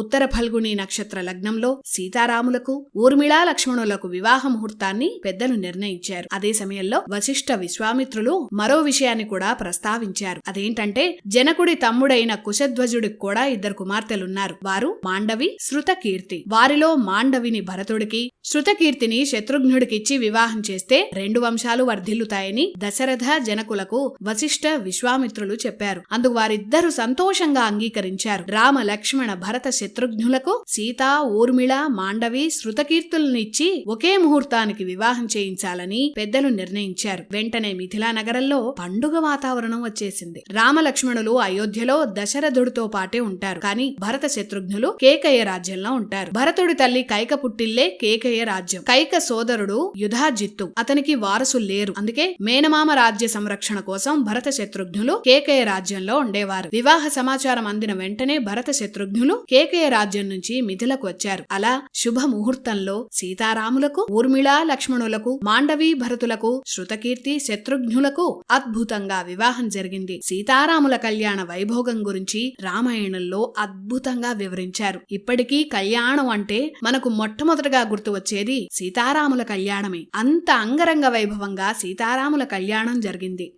ఉత్తర ఫల్గుని నక్షత్ర లగ్నంలో సీతారాములకు ఊర్మిళా లక్ష్మణులకు వివాహ ముహూర్తాన్ని పెద్దలు నిర్ణయించారు. అదే సమయంలో వశిష్ఠ విశ్వామిత్రులు మరో విషయాన్ని కూడా ప్రస్తావించారు. అదేంటంటే జనకుడి తమ్ముడైన కుశధ్వజుడికి కూడా ఇద్దరు కుమార్తెలున్నారు. వారు మాండవి శృతకీర్తి. వారిలో మాండవిని భరతుడికి శృతకీర్తిని శత్రుఘ్నుడికిచ్చి వివాహం చేస్తే రెండు వంశాలు వర్ధిల్లుతాయని దశరథ జనకులకు వశిష్ఠ విశ్వామిత్రులు చెప్పారు. అందుకు వారిద్దరూ సంతోషంగా అంగీకరించారు. రామ లక్ష్మణ భరత శత్రుఘ్నులకు సీత ఊర్మిళ మాండవి శృతకీర్తులనిచ్చి ఒకే ముహూర్తానికి వివాహం చేయించాలని పెద్దలు నిర్ణయించారు. వెంటనే మిథిలా నగరంలో పండుగ వాతావరణం వచ్చేసింది. రామ లక్ష్మణులు అయోధ్యలో దశరథుడితో పాటే ఉంటారు. కానీ భరత శత్రుఘ్నులు కేకయ్య రాజ్యంలో ఉంటారు. భరతుడి తల్లి కైక పుట్టిల్లే కేకయ్య రాజ్యం. కైక సోదరుడు యుధాజిత్తు అతనికి వారసులు లేరు. అందుకే మేనమామ రాజ్య సంరక్షణ కోసం భరత శత్రుఘ్నులు కేకయ రాజ్యంలో ఉండేవారు. వివాహ సమాచారం అందిన వెంటనే భరత శత్రుఘ్నులు కేకయ రాజ్యం నుంచి మిథిలకు వచ్చారు. అలా శుభ ముహూర్తంలో సీతారాములకు ఊర్మిళ లక్ష్మణులకు మాండవి భరతులకు శృతకీర్తి శత్రుఘ్నులకు అద్భుతంగా వివాహం జరిగింది. సీతారాముల కళ్యాణ వైభోగం గురించి రామాయణంలో అద్భుతంగా వివరించారు. ఇప్పటికీ కళ్యాణం అంటే మనకు మొట్టమొదటగా గుర్తు వచ్చేది సీతారాముల కళ్యాణమే. అంత అంగరంగ వైభవంగా సీతారాముల కళ్యాణం జరిగింది.